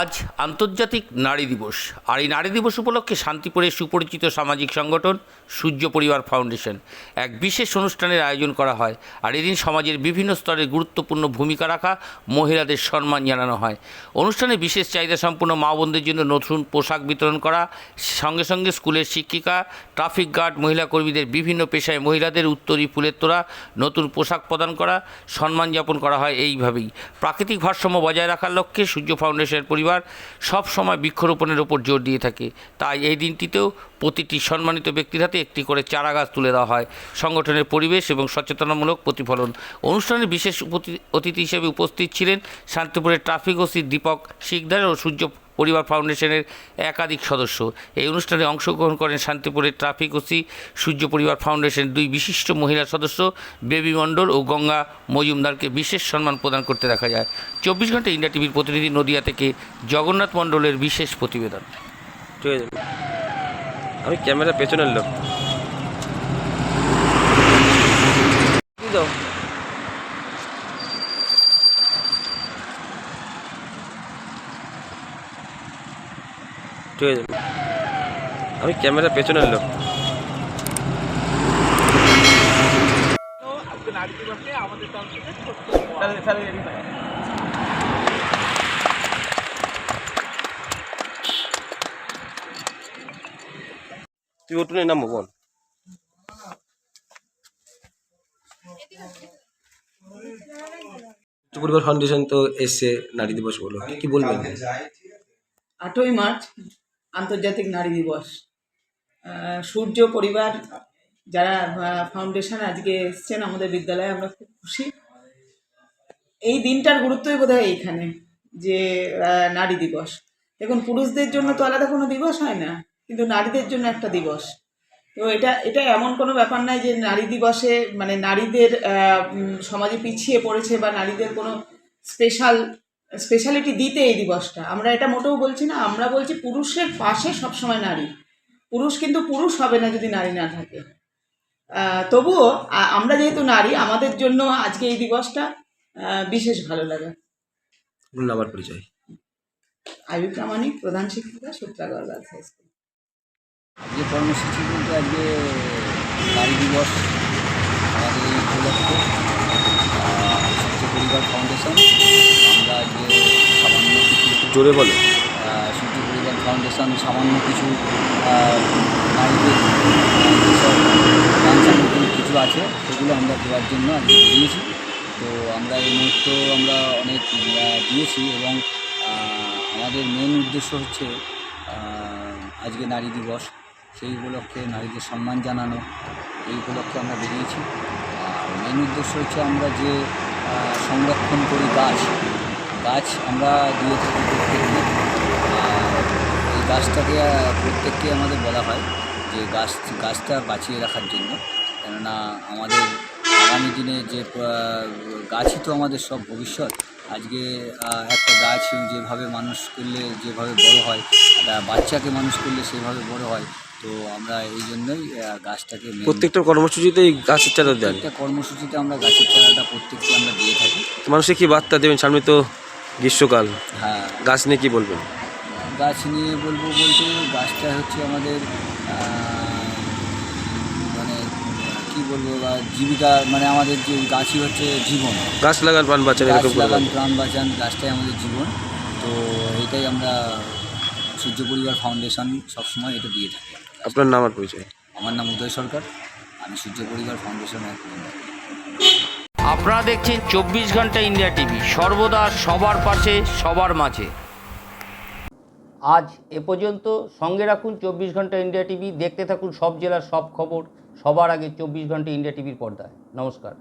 আজ আন্তর্জাতিক নারী দিবস। আর এই নারী দিবস উপলক্ষে শান্তিপুরের সুপরিচিত সামাজিক সংগঠন সূর্য পরিবার ফাউন্ডেশন। এক বিশেষ অনুষ্ঠানের আয়োজন করা হয়। আর এদিন সমাজের বিভিন্ন স্তরে গুরুত্বপূর্ণ ভূমিকা রাখা মহিলাদের সম্মান জানানো হয়। অনুষ্ঠানে বিশেষ চাহিদা সম্পন্ন মা বোনদের জন্য নতুন পোশাক বিতরণ করা, সঙ্গে সঙ্গে স্কুলের শিক্ষিকা, ট্রাফিক গার্ড, মহিলা কর্মীদের বিভিন্ন পেশায় মহিলাদের উত্তরী ফুলের তোড়া, নতুন পোশাক প্রদান করা, সম্মান যাপন করা হয়। এইভাবেই প্রাকৃতিক ভারসাম্য বজায় রাখার লক্ষ্যে সূর্য ফাউন্ডেশনের পরিবার সব সময় বৃক্ষরোপণের ওপর জোর দিয়ে থাকে। তাই এই দিনটিতেও প্রতিটি সম্মানিত ব্যক্তির হাতে একটি করে চারা গাছ তুলে দেওয়া হয়। সংগঠনের পরিবেশ এবং সচেতনামূলক প্রতিফলন। অনুষ্ঠানে বিশেষ অতিথি হিসেবে উপস্থিত ছিলেন শান্তিপুরের ট্রাফিক ওসি দীপক শিকদার ও সূর্য পরিবার ফাউন্ডেশনের একাধিক সদস্য। এই অনুষ্ঠানে অংশগ্রহণ করেন শান্তিপুরের ট্রাফিক ওসি, সূর্য পরিবার ফাউন্ডেশনের দুই বিশিষ্ট মহিলা সদস্য, বেবি মণ্ডল ও গঙ্গা মজুমদারকে বিশেষ সম্মান প্রদান করতে দেখা যায়। চব্বিশ ঘণ্টা ইন্ডিয়া টিভির প্রতিনিধি নদিয়া থেকে জগন্নাথ মণ্ডলের বিশেষ প্রতিবেদন। আমি ক্যামেরা পেছনের লোক। ঠিক আছে। আমি ক্যামেরা পেছনে লোক। তুই উঠুনে নামো বল। পরিবার ফাউন্ডেশন তো এসছে নারী দিবস বলো কি বলবেন? আটই মার্চ আন্তর্জাতিক নারী দিবস। সূর্য পরিবার যারা ফাউন্ডেশন আজকে এসছেন, আমাদের বিদ্যালয়ে আমরা খুব খুশি। এই দিনটার গুরুত্বই বোধ হয় এইখানে, যে নারী দিবস। দেখুন, পুরুষদের জন্য তো আলাদা কোনো দিবস হয় না, কিন্তু নারীদের জন্য একটা দিবস। তো এটা এটা এমন কোনো ব্যাপার নয় যে, নারী দিবসে মানে নারীদের সমাজে পিছিয়ে পড়েছে বা নারীদের কোনো স্পেশাল স্পেশালিটি দিতে এই দিবসটা। আমরা এটা মোটেও বলছি না আমরা বলছি পুরুষের পাশে সবসময় নারী। পুরুষ কিন্তু পুরুষ হবে না যদি নারী না থাকে। তবুও আমরা যেহেতু নারী আমাদের জন্য আজকে এই দিবসটা বিশেষ ভালো লাগে। আবার পরিচয়। আইবি প্রামাণিক প্রধান শিক্ষিকা সূত্রাগড় গার্লস হাই স্কুল। যে কর্মসূচি বলতে আজকে নারী দিবস আমাদের এই উপলক্ষে। আহ, সূর্য পরিবার ফাউন্ডেশন আমরা যে সামান্য কিছু জোরে বলো। সূর্য পরিবার ফাউন্ডেশন সামান্য কিছু নারীদের যেসব কিছু আছে সেগুলো আমরা দেওয়ার জন্য আজকে দিয়েছি তো আমরা এই মুহূর্তে আমরা অনেক দিয়েছি এবং আমাদের মেন উদ্দেশ্য হচ্ছে আজকে নারী দিবস। সেই উপলক্ষে নারীদের সম্মান জানানো এই উপলক্ষে আমরা বেরিয়েছি। আর মেন উদ্দেশ্য হচ্ছে আমরা যে সংরক্ষণ করি গাছ। গাছ আমরা দিয়ে থাকি প্রত্যেককে এই গাছটাকে, প্রত্যেককে আমাদের বলা হয় যে গাছ, গাছটা বাঁচিয়ে রাখার জন্য। কেননা আমাদের আগামী দিনে যে গাছই তো আমাদের সব ভবিষ্যৎ, আজকে একটা গাছ যেভাবে মানুষ করলে যেভাবে বড় হয়, একটা বাচ্চাকে মানুষ করলে সেভাবে বড় হয় তো আমরা এই জন্যই গাছটাকে প্রত্যেকটা কর্মসূচিতেই গাছের চারা দেন? প্রত্যেকটা কর্মসূচিতে আমরা গাছের চারাটা প্রত্যেককে আমরা দিয়ে থাকি। মানুষকে কি বার্তা দেবেন সামনে তো গ্রীষ্মকাল? হ্যাঁ। গাছ নিয়ে কি বলবেন? গাছ নিয়ে বলব বলতে গাছটা হচ্ছে আমাদের মানে কি বলব বা জীবিকা মানে আমাদের যে গাছই হচ্ছে জীবন। গাছ লাগান বাচ্চারা গাছ এরকম লাগান প্রাণ বাঁচান গাছটাই আমাদের জীবন। তো এটাই আমরা সূর্য পরিবার ফাউন্ডেশন সবসময় এটা দিয়ে থাকি। আপনার নাম আর পরিচয়? আমার নাম উদয় সরকার। আমি সূর্য পরিবার ফাউন্ডেশনের আপনারা দেখছেন চব্বিশ ঘণ্টা ইন্ডিয়া টিভি সর্বদা সবার পাশে সবার মাঝে। আজ এ পর্যন্ত সঙ্গে রাখুন চব্বিশ ঘণ্টা ইন্ডিয়া টিভি দেখতে থাকুন সব জেলার সব খবর সবার আগে চব্বিশ ঘণ্টা ইন্ডিয়া টিভির পর্দায়। নমস্কার।